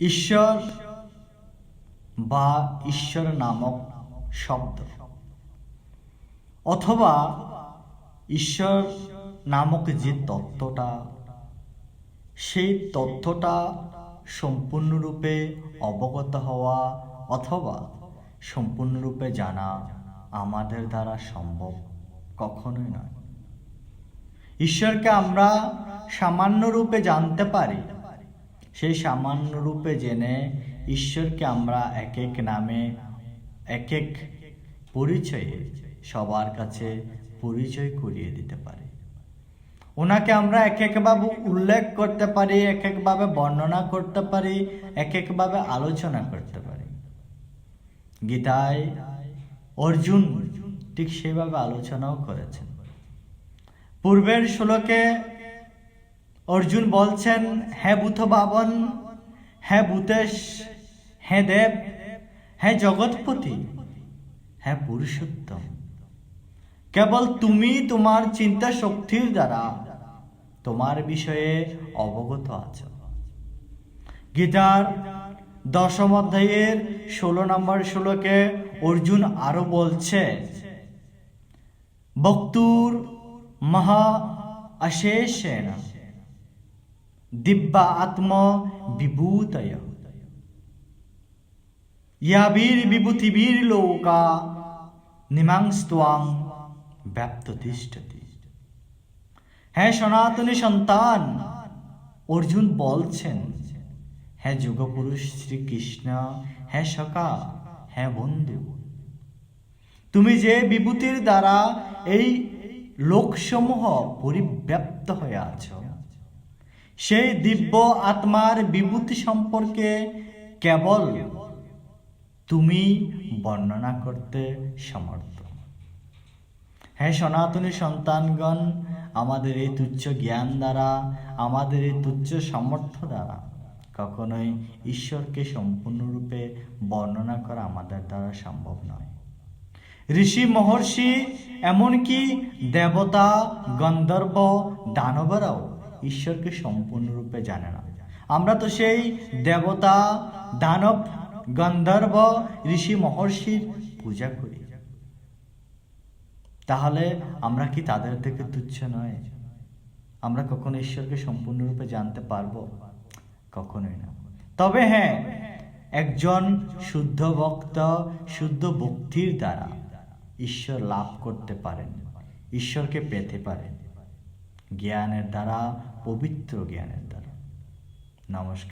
ঈশ্বর বা ঈশ্বর নামক শব্দ। অথবা ঈশ্বর নামক যে তত্ত্বটা, সেই তথ্যটা সম্পূর্ণরূপে অবগত হওয়া অথবা সম্পূর্ণরূপে জানা আমাদের দ্বারা সম্ভব কখনোই নয়। ঈশ্বরকে আমরা সামান্য রূপে জানতে পারি সেই সামান্য রূপে জেনে ঈশ্বরকে আমরা এক এক নামে এক এক পরিচয়ে সবার কাছে পরিচয় করিয়ে দিতে পারি। ওনাকে আমরা এক একভাবে উল্লেখ করতে পারি এক একভাবে বর্ণনা করতে পারি এক একভাবে আলোচনা করতে পারি। গীতায় অর্জুন ঠিক সেভাবে আলোচনাও করেছেন। পূর্বের শ্লোকে অর্জুন বলছেন, হে বুথ বাবন, হে ভূতেশ হে দেব, হে জগৎপতি, হে পুরুষোত্তম। কেবল তুমি তোমার চিন্তা শক্তির দ্বারা তোমার বিষয়ে অবগত আছো। গীতার দশম অধ্যায়ের ষোলো নম্বর শ্লোকে অর্জুন আরও বলছে বক্তুর মহা অশেষেণ দিব্যা আত্ম বিভূতয়। ইয়াবীর বিভূতিবীর লোকা নিমাংস্ত্বাং ব্যাপ্ত তিষ্ঠতি হ্যাঁ সনাতনী সন্তান, অর্জুন বলছেন হ্যাঁ যুগপুরুষ শ্রীকৃষ্ণ হ্যাঁ সকা হ্যাঁ বন্ধু। তুমি যে বিভূতির দ্বারা এই লোকসমূহ পরিব্যাপ্ত হয়ে আছো সেই দিব্য আত্মার বিভূতি সম্পর্কে কেবল তুমি বর্ণনা করতে সমর্থ। হ্যাঁ সনাতনী সন্তানগণ, আমাদের এই তুচ্ছ জ্ঞান দ্বারা, আমাদের এই তুচ্ছ সামর্থ্য দ্বারা কখনোই ঈশ্বরকে সম্পূর্ণরূপে বর্ণনা করা আমাদের দ্বারা সম্ভব নয়। ঋষি, মহর্ষি, এমনকি দেবতা, গন্ধর্ব, দানবরাও ঈশ্বরকে সম্পূর্ণরূপে জানে না। আমরা তো সেই দেবতা, দানব, গন্ধর্ব, ঋষি মহর্ষির পূজা করি। তাহলে আমরা কি তাদের থেকে তুচ্ছ নয়? আমরা কখনো ঈশ্বরকে সম্পূর্ণরূপে জানতে পারব? কখনোই না। তবে হ্যাঁ একজন শুদ্ধ ভক্ত, শুদ্ধ ভক্তির দ্বারা ঈশ্বর লাভ করতে পারেন, ঈশ্বরকে পেতে পারেন। জ্ঞানের দ্বারা পবিত্র জ্ঞানের দ্বারা। নমস্কার।